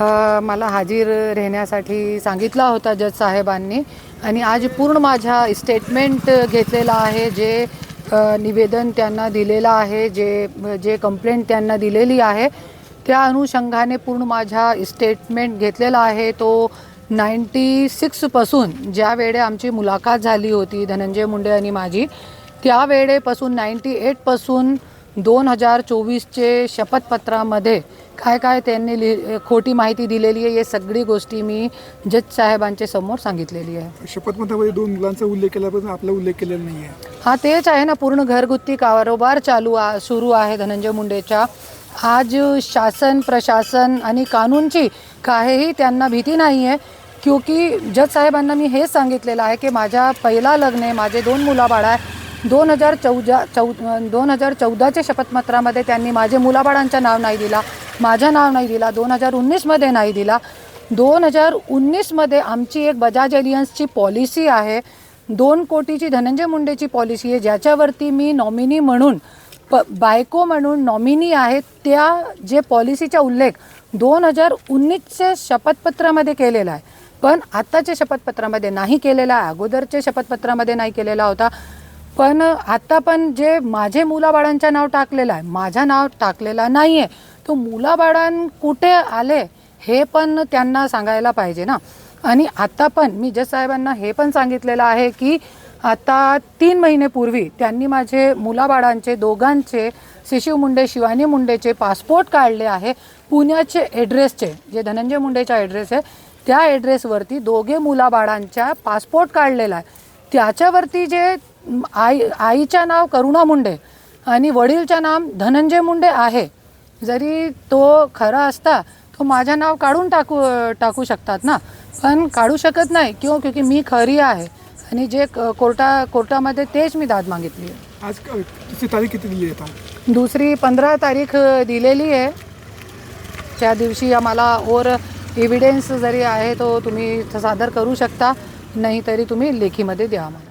मला हाजीर राहण्यासाठी सांगितला होता जज साहेबांनी. आणि आज पूर्ण माझ्या स्टेटमेंट घेतलेला आहे जे निवेदन त्यांना दिलेलं आहे जे जे कंप्लेंट त्यांना दिलेली आहे त्या अनुषंगाने पूर्ण माझ्या स्टेटमेंट घेतलेला आहे. तो नाईंटी सिक्सपासून ज्या वेळे आमची मुलाखत झाली होती धनंजय मुंडे आणि माझी त्यावेळेपासून नाईंटी एटपासून दोन हजार चोवीसचे शपथपत्रामध्ये काय काय त्यांनी लि खोटी माहिती दिलेली आहे हे सगळी गोष्टी मी जज साहेबांच्या समोर सांगितलेली आहे. शपथपत्रामध्ये दोन मुलांचा उल्लेख केला पण आपला उल्लेख केलेला नाही आहे हा तेच आहे ना पूर्ण घरगुती कारोबार चालू आ सुरू आहे धनंजय मुंडेच्या आज शासन प्रशासन आणि कानूनची काहीही त्यांना भीती नाही आहे क्योंकि जज साहेबांना मी हेच सांगितलेलं आहे की माझ्या पहिला लग्न आहे माझे दोन मुलाबाळ आहे. दोन हजार चौदा चौ दोन हजार चौदाच्या शपथपत्रामध्ये त्यांनी माझे मुलाबाळांचं नाव नाही दिला. माझं नाव नाही दिला दोन हजार उन्नीसमध्ये नाही दिला. दोन हजार उन्नीसमध्ये आमची एक बजाज एलियन्सची पॉलिसी आहे. दोन कोटीची धनंजय मुंडेची पॉलिसी आहे ज्याच्यावरती मी नॉमिनी म्हणून प बायको म्हणून नॉमिनी आहे त्या जे पॉलिसीचा उल्लेख दोन हजार उन्नीसच्या शपथपत्रामध्ये केलेला आहे. पण आत्ताच्या शपथपत्रामध्ये नाही केलेला आहे अगोदरच्या शपथपत्रामध्ये नाही केलेला होता. पण आत्ता पण जे माझे मुलाबाळांचं नाव टाकलेलं आहे माझं नाव टाकलेला नाही आहे तो मुलाबाळां कुठे आले हे पण त्यांना सांगायला पाहिजे ना. आणि आता पण मी जज साहेबांना हे पण सांगितलेलं आहे की आता तीन महिनेपूर्वी त्यांनी माझे मुलाबाळांचे दोघांचे शिशिव मुंडे शिवानी मुंडेचे पासपोर्ट काढले आहे. पुण्याचे ॲड्रेसचे जे धनंजय मुंडेचा ॲड्रेस आहे त्या ॲड्रेसवरती दोघे मुलाबाळांच्या पासपोर्ट काढलेला आहे. त्याच्यावरती जे आई आईचं नाव करुणा मुंडे आणि वडीलचं नाव धनंजय मुंडे आहे. जरी तो खरा असता तो माझं नाव काढून टाकू टाकू शकतात ना. पण काढू शकत नाही किंवा क्योंकि मी खरी आहे. आणि जे कोर्टा कोर्टामध्ये तेच मी दाद मागितली आहे. आज तिची तारीख किती दिली आहे दुसरी पंधरा तारीख दिलेली आहे. त्या दिवशी आम्हाला और एव्हिडन्स जरी आहे तो तुम्ही सादर करू शकता. नाही तरी तुम्ही लेखीमध्ये द्या आम्हाला.